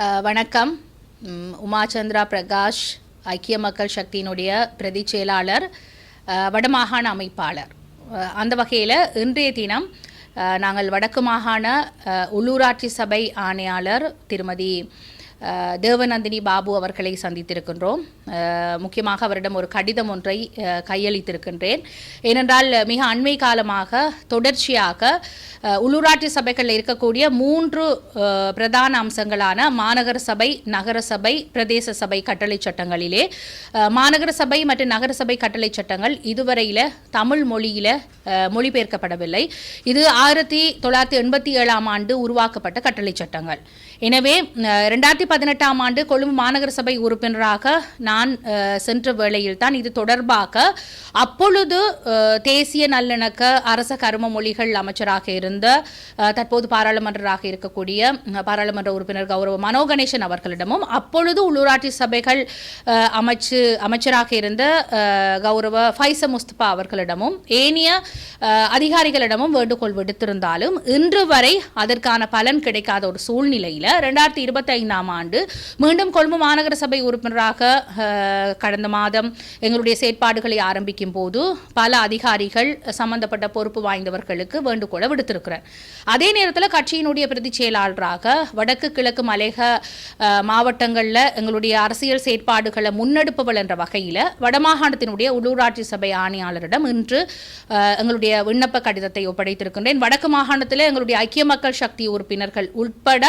வணக்கம். உமாச்சந்திரா பிரகாஷ் ஐக்கிய மக்கள் சக்தியினுடைய பிரதி செயலாளர் வடமாகாண அமைப்பாளர். அந்த வகையில் இன்றைய தினம் நாங்கள் வடக்கு மாகாண உள்ளூராட்சி சபை ஆணையாளர் திருமதி தேவநந்தினி பாபு அவர்களை சந்தித்திருக்கின்றோம். முக்கியமாக அவரிடம் ஒரு கடிதம் ஒன்றை கையளித்திருக்கின்றேன். ஏனென்றால் மிக அண்மை காலமாக தொடர்ச்சியாக உள்ளூராட்சி சபைகளில் இருக்கக்கூடிய மூன்று பிரதான அம்சங்களான மாநகர சபை நகர சபை பிரதேச சபை கட்டளை சட்டங்களிலே மாநகர சபை மற்றும் நகர சபை கட்டளை சட்டங்கள் இதுவரையில் தமிழ் மொழியில் மொழிபெயர்க்கப்படவில்லை. இது ஆயிரத்தி தொள்ளாயிரத்தி எண்பத்தி ஏழாம் ஆண்டு உருவாக்கப்பட்ட கட்டளை சட்டங்கள். எனவே ரெண்டாயிரத்தி பதினெட்டாம் ஆண்டு கொழும்பு மாநகர சபை உறுப்பினராக நான் சென்ற வேளையில் தான் இது தொடர்பாக அப்பொழுது தேசிய நல்லிணக்க அரச கரும மொழிகள் அமைச்சராக இருந்த தற்போது பாராளுமன்றராக இருக்கக்கூடிய பாராளுமன்ற உறுப்பினர் கௌரவ மனோ கணேசன் அவர்களிடமும் அப்பொழுது உள்ளூராட்சி சபைகள் அமைச்சு அமைச்சராக இருந்த கௌரவ ஃபைச முஸ்தபா அவர்களிடமும் ஏனைய அதிகாரிகளிடமும் வேண்டுகோள் விடுத்திருந்தாலும் இன்று வரை அதற்கான பலன் கிடைக்காத ஒரு சூழ்நிலையில் ரெண்டாயிரத்தி இருபத்தி ஐந்தாம் ஆண்டு மீண்டும் கொழும்பு மாநகர சபை உறுப்பினராக கடந்த மாதம் எங்களுடைய செயற்பாடுகளை ஆரம்பிக்கும் போது பல அதிகாரிகள் சம்பந்தப்பட்ட பொறுப்பு வாய்ந்தவர்களுக்கு வேண்டுகோளை விடுத்திருக்கிறேன். அதே நேரத்தில் கட்சியினுடைய பிரதி செயலாளராக வடக்கு கிழக்கு மலைக மாவட்டங்களில் எங்களுடைய அரசியல் செயற்பாடுகளை முன்னெடுப்பவள் என்ற வகையில் வடமாகாணத்தினுடைய உள்ளூராட்சி சபை ஆணையாளரிடம் இன்று எங்களுடைய விண்ணப்ப கடிதத்தை ஒப்படைத்திருக்கின்றேன். வடக்கு மாகாணத்தில் எங்களுடைய ஐக்கிய மக்கள் சக்தி உறுப்பினர்கள் உட்பட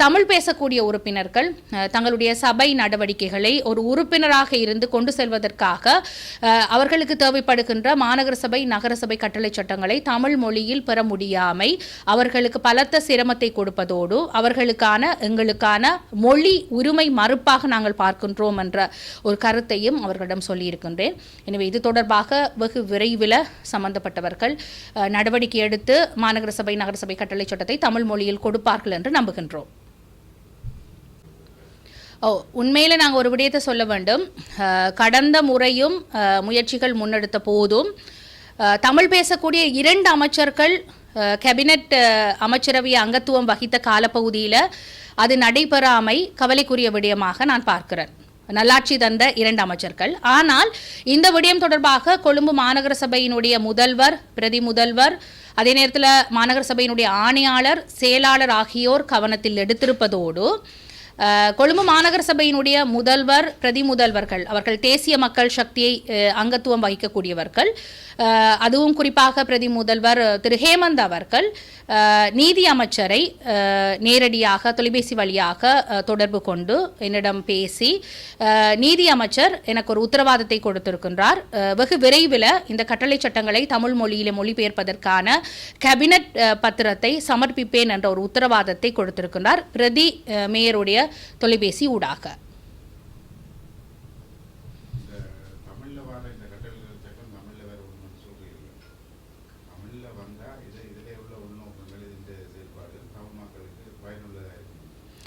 தமிழ் பேசக்கூடிய உறுப்பினர்கள் தங்களுடைய சபை நடவடிக்கைகளை ஒரு உறுப்பினராக இருந்து கொண்டு செல்வதற்காக அவர்களுக்கு தேவைப்படுகின்ற மாநகர சபை நகரசபை கட்டளை சட்டங்களை தமிழ் மொழியில் பெற முடியாமை அவர்களுக்கு பலத்த சிரமத்தை கொடுப்பதோடு அவர்களுக்கான எங்களுக்கான மொழி உரிமை மறுப்பாக நாங்கள் பார்க்கின்றோம் என்ற ஒரு கருத்தையும் அவர்களிடம் சொல்லியிருக்கின்றேன். எனவே இது தொடர்பாக வெகு விரைவில் சம்பந்தப்பட்டவர்கள் நடவடிக்கை எடுத்து மாநகர சபை நகரசபை கட்டளை சட்டத்தை தமிழ் மொழியில் கொடுப்பார்கள் என்று நம்புகின்றோம். ஓ உண்மையில் நாங்கள் ஒரு விடயத்தை சொல்ல வேண்டும். கடந்த முறையும் முயற்சிகள் முன்னெடுத்த போதும் தமிழ் பேசக்கூடிய இரண்டு அமைச்சர்கள் கேபினட் அமைச்சரவை அங்கத்துவம் வகித்த காலப்பகுதியில் அது நடைபெறாமை கவலைக்குரிய விடயமாக நான் பார்க்கிறேன். நல்லாட்சி தந்த இரண்டு அமைச்சர்கள். ஆனால் இந்த விடயம் தொடர்பாக கொழும்பு மாநகர சபையினுடைய முதல்வர் பிரதி முதல்வர் அதே நேரத்தில் மாநகர சபையினுடைய ஆணையாளர் செயலாளர் ஆகியோர் கவனத்தில் எடுத்திருப்பதோடு கொழும்பு மாநகர சபையினுடைய முதல்வர் பிரதி முதல்வர்கள் அவர்கள் தேசிய மக்கள் சக்தியை அங்கத்துவம் வகிக்கக்கூடியவர்கள். அதுவும் குறிப்பாக பிரதி முதல்வர் திரு ஹேமந்த் அவர்கள் நீதி அமைச்சரை நேரடியாக தொலைபேசி வழியாக தொடர்பு கொண்டு என்னிடம் பேசி நீதி அமைச்சர் எனக்கு ஒரு உத்தரவாதத்தை கொடுத்திருக்கின்றார். வெகு விரைவில் இந்த கட்டளை சட்டங்களை தமிழ் மொழியில் மொழிபெயர்ப்பதற்கான கேபினட் பத்திரத்தை சமர்ப்பிப்பேன் என்ற ஒரு உத்தரவாதத்தை கொடுத்திருக்கின்றார். பிரதி மேயருடைய தொலைபேசி ஊடாக இந்த தமிழ்ல வர இந்த கட்டளை சட்டம் தமிழ்ல வேற ஒண்ணுன்னு சொல்றீங்க தமிழ்ல வந்தா இது இதிலே உள்ள உள்நோக்கங்கள் இந்த செயல்பாடு தமிழ் மக்களுக்கு பயனுள்ளதா இருக்கும்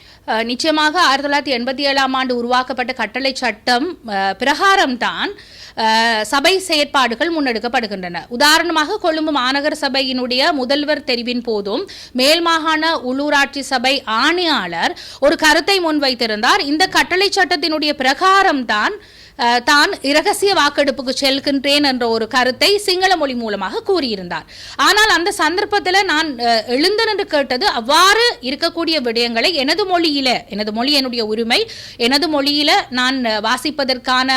அஹ், நிச்சயமாக ஆயிரத்தி தொள்ளாயிரத்தி எண்பத்தி ஏழாம் ஆண்டு உருவாக்கப்பட்ட கட்டளை சட்டம் பிரகாரம்தான் சபை செயற்பாடுகள் முன்னெடுக்கப்படுகின்றன. உதாரணமாக கொழும்பு மாநகர சபையினுடைய முதல்வர் தெரிவின் போதும் மேல் மாகாண உள்ளூராட்சி சபை ஆணையாளர் ஒரு கருத்தை முன்வைத்திருந்தார். இந்த கட்டளை சட்டத்தினுடைய பிரகாரம்தான் தான் இரகசிய வாக்கெடுப்புக்கு செல்கின்றேன் என்ற ஒரு கருத்தை சிங்கள மொழி மூலமாக கூறியிருந்தார். ஆனால் அந்த சந்தர்ப்பத்தில் நான் அஹ், எழுந்து நின்று கேட்டது அவ்வாறு இருக்கக்கூடிய விடயங்களை எனது மொழியில எனது மொழி என்னுடைய உரிமை எனது மொழியில நான் வாசிப்பதற்கான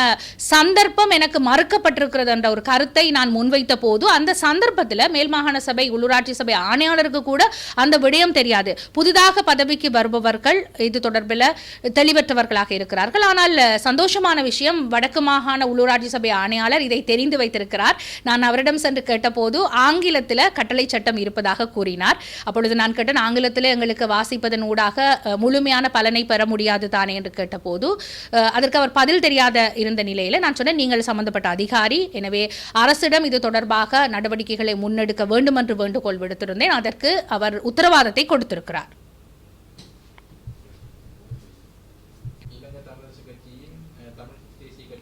சந்தர்ப்பம் எனக்கு மறுக்கப்பட்டிருக்கிறது என்ற ஒரு கருத்தை நான் முன்வைத்த போது அந்த சந்தர்ப்பத்தில் மேல் மாகாண சபை உள்ளூராட்சி சபை ஆணையாளருக்கு கூட அந்த விடயம் தெரியாது. புதிதாக பதவிக்கு வருபவர்கள் இது தொடர்பில் தெளிவற்றவர்களாக இருக்கிறார்கள். ஆனால் சந்தோஷமான விஷயம் வடக்கு மாகாண உள்ளூராட்சி சபை ஆணையாளர் இதை தெரிந்து வைத்திருக்கிறார். நான் அவரிடம் சென்று கேட்டபோது ஆங்கிலத்தில் கட்டளை சட்டம் இருப்பதாக கூறினார். அப்பொழுது நான் கேட்டேன் ஆங்கிலத்தில் எங்களுக்கு வாசிப்பதன் ஊடாக முழுமையான பலனை பெற முடியாது தானே? என்று கேட்டபோது அதற்கு அவர் பதில் தெரியாத இருந்த நிலையில் நான் சொன்னேன் நீங்கள் சம்பந்தப்பட்ட அதிகாரி எனவே அரசிடம் இது தொடர்பாக நடவடிக்கைகளை முன்னெடுக்க வேண்டும் என்று வேண்டுகோள் விடுத்திருந்தேன். அதற்கு அவர் உத்தரவாதத்தை கொடுத்திருக்கிறார்.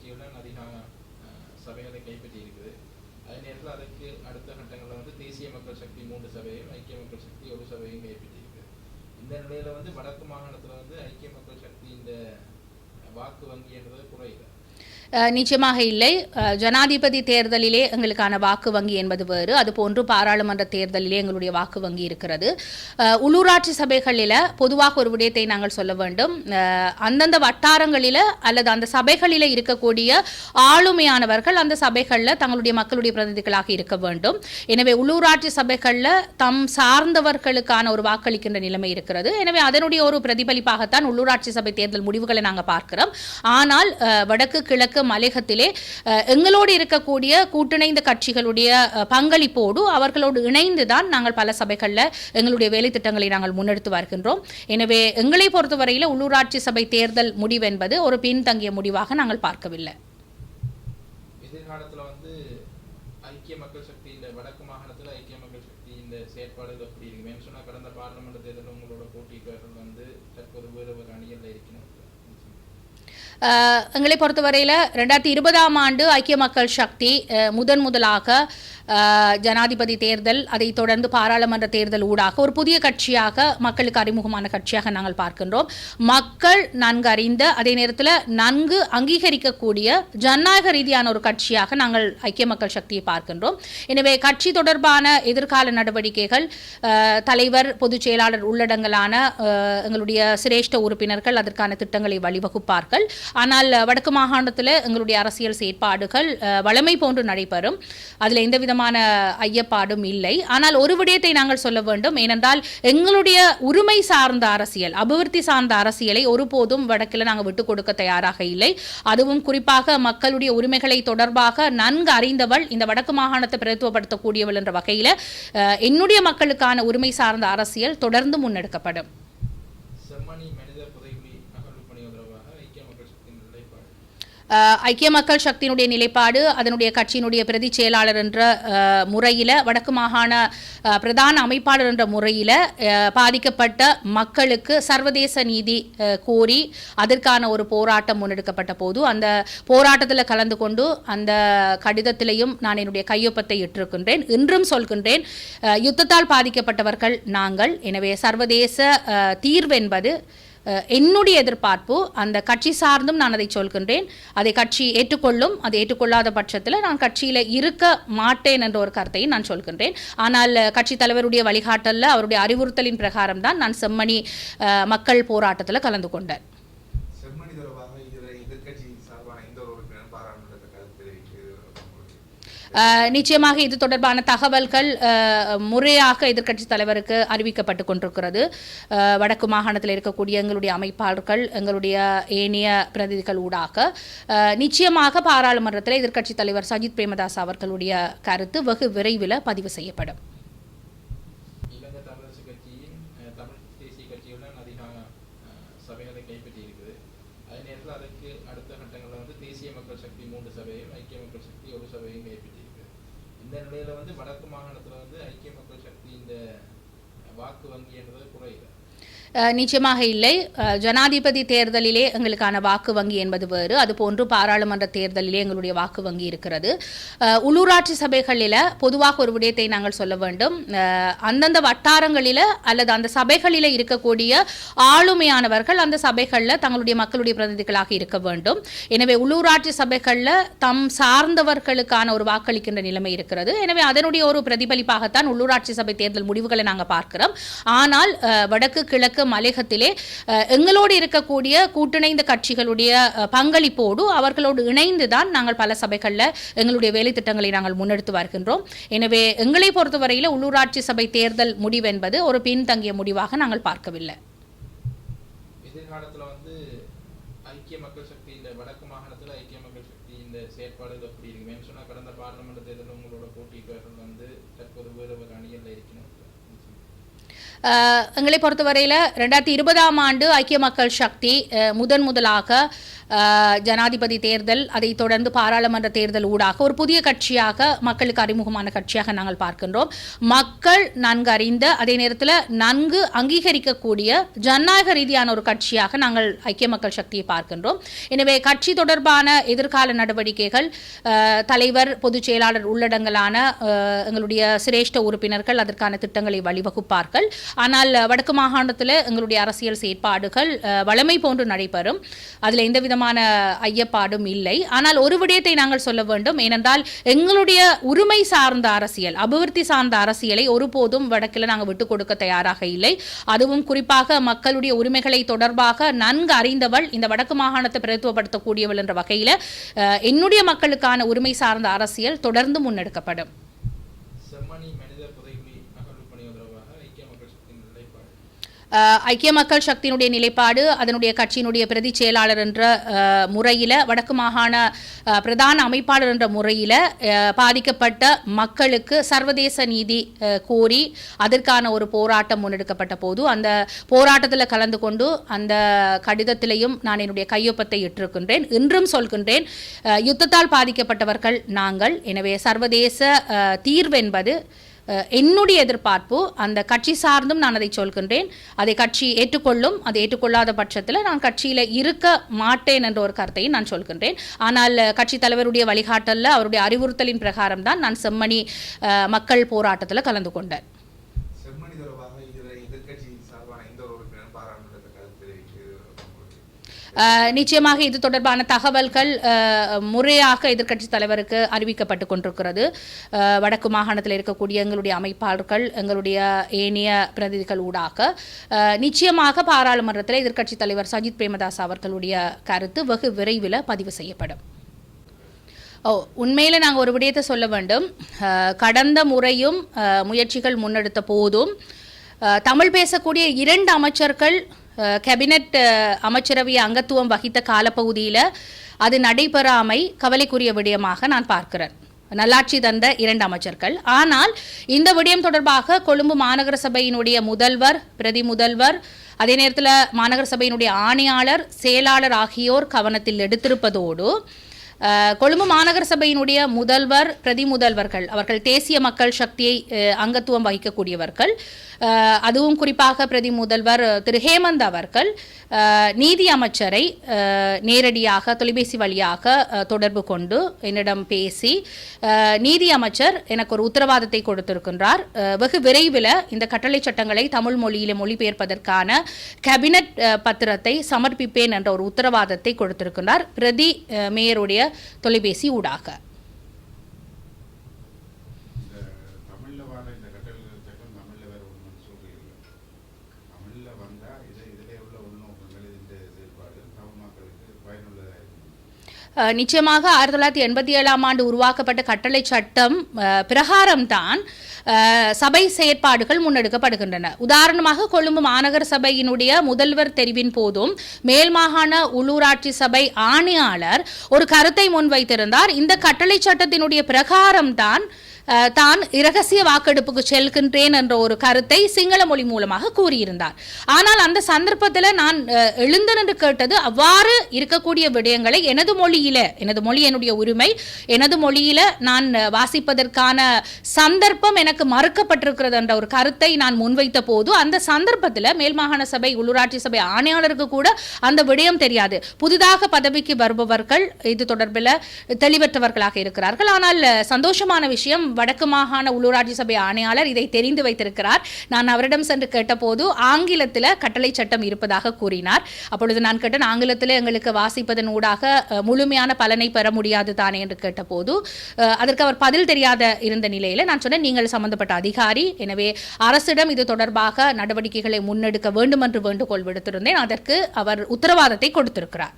தேசிய அதிக சபைகளை கைப்பற்றி இருக்குது. அதே நேரத்தில் அதற்கு அடுத்த கட்டங்களில் வந்து தேசிய மக்கள் சக்தி மூன்று சபையும் ஐக்கிய மக்கள் சக்தி ஒரு சபையும் கைப்பற்றி இருக்குது இந்த நிலையில் வந்து வடக்கு மாகாணத்தில் வந்து ஐக்கிய மக்கள் சக்தி இந்த வாக்கு வங்கி என்றது குறையுது நிச்சயமாக இல்லை. ஜனாதிபதி தேர்தலிலே எங்களுக்கான வாக்கு வங்கி என்பது வேறு. அதுபோன்று பாராளுமன்ற தேர்தலிலே எங்களுடைய வாக்கு வங்கி இருக்கிறது. உள்ளூராட்சி சபைகளில் பொதுவாக ஒரு விடயத்தை நாங்கள் சொல்ல வேண்டும். அந்தந்த வட்டாரங்களில் அல்லது அந்த சபைகளில் இருக்கக்கூடிய ஆளுமையானவர்கள் அந்த சபைகளில் தங்களுடைய மக்களுடைய பிரதிநிதிகளாக இருக்க வேண்டும். எனவே உள்ளூராட்சி சபைகளில் தம் சார்ந்தவர்களுக்கான ஒரு வாக்களிக்கின்ற நிலைமை இருக்கிறது. எனவே அதனுடைய ஒரு பிரதிபலிப்பாகத்தான் உள்ளூராட்சி சபை தேர்தல் முடிவுகளை நாங்கள் பார்க்கிறோம். ஆனால் வடக்கு கிழக்கு மலையகத்திலே எங்களோடு இருக்கக்கூடிய கூட்டிணைந்த கட்சிகளுடைய பங்களிப்போடு அவர்களோடு இணைந்து தான் நாங்கள் பல சபைகளில் எங்களுடைய வேலை திட்டங்களை நாங்கள் முன்னெடுத்து வருகின்றோம். எனவே எங்களை பொறுத்தவரையில் உள்ளூராட்சி சபை தேர்தல் முடிவு என்பது ஒரு பின்தங்கிய முடிவாக நாங்கள் பார்க்கவில்லை. வந்து ஐக்கிய மக்கள் சக்தி இந்த வடக்கு மாகாணத்தில் ஐக்கிய மக்கள் சக்தி இந்த செயற்பாடுகள் எப்படி இருக்கு மேலும் சொன்னா கடந்த பார்லமெண்ட் தேர்தலில் உங்களோட போட்டிக்காரர்கள் வந்து தற்போது வேறு ஒரு அணியல்ல இருக்கணும் அஹ், எங்களை பொறுத்தவரையில் ரெண்டாயிரத்தி இருபதாம் ஆண்டு ஐக்கிய மக்கள் சக்தி முதன் முதலாக ஜனாதிபதி தேர்தல் அதைத் தொடர்ந்து பாராளுமன்ற தேர்தல் ஊடாக ஒரு புதிய கட்சியாக மக்களுக்கு அறிமுகமான கட்சியாக நாங்கள் பார்க்கின்றோம். மக்கள் நன்கு அறிந்த அதே நேரத்தில் நன்கு அங்கீகரிக்கக்கூடிய ஜனநாயக ரீதியான ஒரு கட்சியாக நாங்கள் ஐக்கிய மக்கள் சக்தியை பார்க்கின்றோம். எனவே கட்சி தொடர்பான எதிர்கால நடவடிக்கைகள் தலைவர் பொதுச் செயலாளர் உள்ளடங்கலான எங்களுடைய சிரேஷ்ட உறுப்பினர்கள் அதற்கான திட்டங்களை வழிவகுப்பார்கள். ஆனால் வடக்கு மாகாணத்தில் எங்களுடைய அரசியல் செயற்பாடுகள் வளமை வழமை போன்று நடைபெறும். அதில் எந்த விதமான ஐயப்பாடும் இல்லை. ஆனால் ஒரு விடயத்தை நாங்கள் சொல்ல வேண்டும். ஏனென்றால் எங்களுடைய உரிமை சார்ந்த அரசியல் அபிவிருத்தி சார்ந்த அரசியலை ஒருபோதும் வடக்கில் நாங்கள் விட்டுக் கொடுக்க தயாராக இல்லை. அதுவும் குறிப்பாக மக்களுடைய உரிமைகளை தொடர்பாக நன்கு அறிந்தவள் இந்த வடக்கு மாகாணத்தை பிரதித்துவப்படுத்தக்கூடியவள் என்ற வகையில் என்னுடைய மக்களுக்கான உரிமை சார்ந்த அரசியல் தொடர்ந்து முன்னெடுக்கப்படும் செம்மணி மனித புதைகுழி அகழ்வு பணிகள் தொடர்பாக ஐக்கிய மக்கள் சக்தியின் நிலைப்பாடு அஹ், ஐக்கிய மக்கள் சக்தியினுடைய நிலைப்பாடு அதனுடைய கட்சியினுடைய பிரதி செயலாளர் என்ற முறையில் வடக்கு மாகாண பிரதான அமைப்பாளர் என்ற முறையில் பாதிக்கப்பட்ட மக்களுக்கு சர்வதேச நீதி கோரி அதற்கான ஒரு போராட்டம் முன்னெடுக்கப்பட்ட போது அந்த போராட்டத்தில் கலந்து கொண்டு அந்த கடிதத்திலையும் நான் என்னுடைய கையொப்பத்தை இட்டிருக்கின்றேன். இன்றும் சொல்கின்றேன் யுத்தத்தால் பாதிக்கப்பட்டவர்கள் நாங்கள். எனவே சர்வதேச தீர்வென்பது என்னுடைய எதிர்பார்ப்பு அந்த கட்சி சார்ந்தும் நான் அதை சொல்கின்றேன். அதை கட்சி ஏற்றுக்கொள்ளும் அதை ஏற்றுக்கொள்ளாத பட்சத்தில் நான் கட்சியில் இருக்க மாட்டேன் என்ற ஒரு கருத்தையும் நான் சொல்கின்றேன். ஆனால் கட்சி தலைவருடைய வழிகாட்டலில் அவருடைய அறிவுறுத்தலின் பிரகாரம் தான் நான் செம்மணி மக்கள் போராட்டத்தில் கலந்து கொண்டேன் செம்மணி தொடர்பாக இதுவரை எதிர்க்கட்சி சார்பான எந்த ஒரு உறுப்பினரும் பாராளுமன்றத்தில் கருத்து தெரிவிக்கிறது உங்களுக்கு அஹ், நிச்சயமாக இது தொடர்பான தகவல்கள் முறையாக எதிர்க்கட்சி தலைவருக்கு அறிவிக்கப்பட்டு கொண்டிருக்கிறது. வடக்கு மாகாணத்தில் இருக்கக்கூடிய எங்களுடைய அமைப்பாளர்கள் எங்களுடைய ஏனைய பிரதிநிதிகள் ஊடாக நிச்சயமாக பாராளுமன்றத்தில் எதிர்க்கட்சி தலைவர் சஜித் பிரேமதாஸ் அவர்களுடைய கருத்து வெகு விரைவில் பதிவு செய்யப்படும். அதே நேரத்தில் அதற்கு அடுத்த கட்டங்களில் வந்து தேசிய மக்கள் சக்தி மூன்று சபையும் ஐக்கிய மக்கள் சக்தி ஒரு சபையும் கைப்பற்றி இந்த நிலையில வந்து வடக்கு மாகாணத்துல வந்து ஐக்கிய மக்கள் சக்தி இந்த வாக்கு வங்கி என்பது குறையுது நிச்சயமாக இல்லை. ஜனாதிபதி தேர்தலிலே எங்களுக்கான வாக்கு வங்கி என்பது வேறு. அதுபோன்று பாராளுமன்ற தேர்தலிலே எங்களுடைய வாக்கு வங்கி இருக்கிறது. உள்ளூராட்சி சபைகளில் பொதுவாக ஒரு விடயத்தை நாங்கள் சொல்ல வேண்டும். அந்தந்த வட்டாரங்களில் அல்லது அந்த சபைகளில் இருக்கக்கூடிய ஆளுமையானவர்கள் அந்த சபைகளில் தங்களுடைய மக்களுடைய பிரதிநிதிகளாக இருக்க வேண்டும். எனவே உள்ளூராட்சி சபைகளில் தம் சார்ந்தவர்களுக்கான ஒரு வாக்களிக்கின்ற நிலைமை இருக்கிறது. எனவே அதனுடைய ஒரு பிரதிபலிப்பாகத்தான் உள்ளூராட்சி சபை தேர்தல் முடிவுகளை நாங்கள் பார்க்கிறோம். ஆனால் வடக்கு கிழக்கு மலையகத்திலே அஹ், எங்களோடு இருக்கக்கூடிய கூட்டிணைந்த கட்சிகளுடைய பங்களிப்போடு அவர்களோடு இணைந்து தான் நாங்கள் பல சபைகளில் எங்களுடைய வேலை திட்டங்களை நாங்கள் முன்னெடுத்து வருகின்றோம். எனவே எங்களை பொறுத்தவரையில் உள்ளூராட்சி சபை தேர்தல் முடிவு என்பது ஒரு பின்தங்கிய முடிவாக நாங்கள் பார்க்கவில்லை. எதிர்காலத்துல வந்து ஐக்கிய மக்கள் சக்தி இந்த வடக்கு மாகாணத்துல ஐக்கிய மக்கள் சக்தி இந்த செயற்பாடுகள் எப்படி இருக்கு மேலும் சொன்னா கடந்த பார்லமெண்ட் தேர்தலில் உங்களோட போட்டிக்காரர்கள் வந்து தற்போது வேறு ஒரு அணியல்ல இருக்கணும் எங்களை பொறுத்தவரையில் ரெண்டாயிரத்தி இருபதாம் ஆண்டு ஐக்கிய மக்கள் சக்தி முதன் முதலாக ஜனாதிபதி தேர்தல் அதைத் தொடர்ந்து பாராளுமன்ற தேர்தல் ஊடாக ஒரு புதிய கட்சியாக மக்களுக்கு அறிமுகமான கட்சியாக நாங்கள் பார்க்கின்றோம். மக்கள் நன்கு அறிந்த அதே நேரத்தில் நன்கு அங்கீகரிக்கக்கூடிய ஜனநாயக ரீதியான ஒரு கட்சியாக நாங்கள் ஐக்கிய மக்கள் சக்தியை பார்க்கின்றோம். எனவே கட்சி தொடர்பான எதிர்கால நடவடிக்கைகள் தலைவர் பொதுச் செயலாளர் உள்ளடங்கலான எங்களுடைய சிரேஷ்ட உறுப்பினர்கள் அதற்கான திட்டங்களை வழிவகுப்பார்கள். ஆனால் வடக்கு மாகாணத்தில் எங்களுடைய அரசியல் செயற்பாடுகள் வளமை வழமை போன்று நடைபெறும். அதில் எந்த விதமான ஐயப்பாடும் இல்லை. ஆனால் ஒரு விடயத்தை நாங்கள் சொல்ல வேண்டும். ஏனென்றால் எங்களுடைய உரிமை சார்ந்த அரசியல் அபிவிருத்தி சார்ந்த அரசியலை ஒருபோதும் வடக்கில் நாங்கள் விட்டுக் கொடுக்க தயாராக இல்லை. அதுவும் குறிப்பாக மக்களுடைய உரிமைகளை தொடர்பாக நன்கு அறிந்தவள் இந்த வடக்கு மாகாணத்தை பிரதித்துவப்படுத்தக்கூடியவள் என்ற வகையில் என்னுடைய மக்களுக்கான உரிமை சார்ந்த அரசியல் தொடர்ந்து முன்னெடுக்கப்படும் செம்மணி மனித புதைகுழி அகழ்வு பணி தொடர்பாக ஐக்கிய மக்கள் சக்தியின் நிலைப்பாடு அஹ், ஐக்கிய மக்கள் சக்தியினுடைய நிலைப்பாடு அதனுடைய கட்சியினுடைய பிரதி செயலாளர் என்ற முறையில் வடக்கு மாகாண பிரதான அமைப்பாளர் என்ற முறையில் பாதிக்கப்பட்ட மக்களுக்கு சர்வதேச நீதி கோரி அதற்கான ஒரு போராட்டம் முன்னெடுக்கப்பட்ட போது அந்த போராட்டத்தில் கலந்து கொண்டு அந்த கடிதத்திலையும் நான் என்னுடைய கையொப்பத்தை இட்டிருக்கின்றேன். இன்றும் சொல்கின்றேன் யுத்தத்தால் பாதிக்கப்பட்டவர்கள் நாங்கள். எனவே சர்வதேச தீர்வென்பது என்னுடைய எதிர்பார்ப்பு அந்த கட்சி சார்ந்தும் நான் அதை சொல்கின்றேன். அதை கட்சி ஏற்றுக்கொள்ளும் அதை ஏற்றுக்கொள்ளாத பட்சத்தில் நான் கட்சியில் இருக்க மாட்டேன் என்ற ஒரு கருத்தையும் நான் சொல்கின்றேன். ஆனால் கட்சி தலைவருடைய வழிகாட்டலில் அவருடைய அறிவுறுத்தலின் பிரகாரம் தான் நான் செம்மணி மக்கள் போராட்டத்தில் கலந்து கொண்டேன் செம்மணி தொடர்பாக இதுவரை எதிர்க்கட்சி சார்பான எந்த ஒரு உறுப்பினரும் பாராளுமன்றத்தில் கருத்து தெரிவிக்கிறது உங்களுக்கு அஹ், நிச்சயமாக இது தொடர்பான தகவல்கள் முறையாக எதிர்க்கட்சி தலைவருக்கு அறிவிக்கப்பட்டு கொண்டிருக்கிறது. வடக்கு மாகாணத்தில் இருக்கக்கூடிய எங்களுடைய அமைப்பாளர்கள் எங்களுடைய ஏனைய பிரதிநிதிகள் ஊடாக நிச்சயமாக பாராளுமன்றத்தில் எதிர்க்கட்சி தலைவர் சஜித் பிரேமதாஸ் அவர்களுடைய கருத்து வெகு விரைவில் பதிவு செய்யப்படும். ஓ உண்மையில் நாங்கள் ஒரு விடயத்தை சொல்ல வேண்டும். கடந்த முறையும் முயற்சிகள் முன்னெடுத்த போதும் தமிழ் பேசக்கூடிய இரண்டு அமைச்சர்கள் கேபினட் அமைச்சரவை அங்கத்துவம் வகித்த காலப்பகுதியில் அது நடைபெறாமை கவலைக்குரிய விடயமாக நான் பார்க்கிறேன். நல்லாட்சி தந்த இரண்டு அமைச்சர்கள். ஆனால் இந்த விடயம் தொடர்பாக கொழும்பு மாநகர சபையினுடைய முதல்வர் பிரதி முதல்வர் அதே நேரத்தில் மாநகர சபையினுடைய ஆணையாளர் செயலாளர் ஆகியோர் கவனத்தில் எடுத்திருப்பதோடு கொழும்பு மாநகர சபையினுடைய முதல்வர் பிரதி முதல்வர்கள் அவர்கள் தேசிய மக்கள் சக்தியை அங்கத்துவம் வகிக்கக்கூடியவர்கள் அதுவும் குறிப்பாக பிரதி முதல்வர் திரு ஹேமந்த் அவர்கள் நீதி அமைச்சரை நேரடியாக தொலைபேசி வழியாக தொடர்பு கொண்டு என்னிடம் பேசி நீதி அமைச்சர் எனக்கு ஒரு உத்தரவாதத்தை கொடுத்திருக்கின்றார். வெகு விரைவில் இந்த கட்டளை சட்டங்களை தமிழ் மொழியில் மொழிபெயர்ப்பதற்கான கேபினட் பத்திரத்தை சமர்ப்பிப்பேன் என்ற ஒரு உத்தரவாதத்தை கொடுத்திருக்கின்றார். பிரதி மேயருடைய தொலைபேசி ஊடாக இந்த தமிழ்ல வர இந்த கட்டளைகள் சட்டம் தமிழ்ல வேற ஒன்றும் சொல்றீங்க தமிழ்ல வந்தா இது இதிலே உள்ள உள்நோக்கங்கள் இந்த செயல்பாடு தமிழ் மக்களுக்கு பயனுள்ளதாக இருக்கும் அஹ், நிச்சயமாக ஆயிரத்தி தொள்ளாயிரத்தி எண்பத்தி ஏழாம் ஆண்டு உருவாக்கப்பட்ட கட்டளை சட்டம் பிரகாரம் பிரகாரம்தான் சபை செயற்பாடுகள் முன்னெடுக்கப்படுகின்றன. உதாரணமாக கொழும்பு மாநகர சபையினுடைய முதல்வர் தெரிவின் போதும் மேல் மாகாண உள்ளூராட்சி சபை ஆணையாளர் ஒரு கருத்தை முன்வைத்திருந்தார். இந்த கட்டளை சட்டத்தினுடைய பிரகாரம்தான் தான் தான் இரகசிய வாக்கெடுப்புக்கு செல்கின்றேன் என்ற ஒரு கருத்தை சிங்கள மொழி மூலமாக கூறியிருந்தார். ஆனால் அந்த சந்தர்ப்பத்தில் நான் அஹ், எழுந்து நின்று கேட்டது அவ்வாறு இருக்கக்கூடிய விடயங்களை எனது மொழியில எனது மொழி என்னுடைய உரிமை எனது மொழியில நான் வாசிப்பதற்கான சந்தர்ப்பம் எனக்கு மறுக்கப்பட்டிருக்கிறது என்ற ஒரு கருத்தை நான் முன்வைத்த போது அந்த சந்தர்ப்பத்தில் மேல் மாகாண சபை உள்ளூராட்சி சபை ஆணையாளருக்கு கூட அந்த விடயம் தெரியாது. புதிதாக பதவிக்கு வருபவர்கள் இது தொடர்பில் தெளிவற்றவர்களாக இருக்கிறார்கள். ஆனால் சந்தோஷமான விஷயம் வடக்கு மாகாண உள்ளூராட்சி சபை ஆணையாளர் இதை தெரிந்து வைத்திருக்கிறார். நான் அவரிடம் சென்று கேட்டபோது ஆங்கிலத்தில் கட்டளை சட்டம் இருப்பதாக கூறினார். அப்பொழுது நான் கேட்டேன் ஆங்கிலத்தில் எங்களுக்கு வாசிப்பதன் ஊடாக முழுமையான பலனை பெற முடியாது தானே? என்று கேட்டபோது அதற்கு அவர் பதில் தெரியாத இருந்த நிலையில் நான் சொன்னேன் நீங்கள் சம்பந்தப்பட்ட அதிகாரி. எனவே அரசிடம் இது தொடர்பாக நடவடிக்கைகளை முன்னெடுக்க வேண்டும் என்று வேண்டுகோள் விடுத்திருந்தேன். அதற்கு அவர் உத்தரவாதத்தை கொடுத்திருக்கிறார்.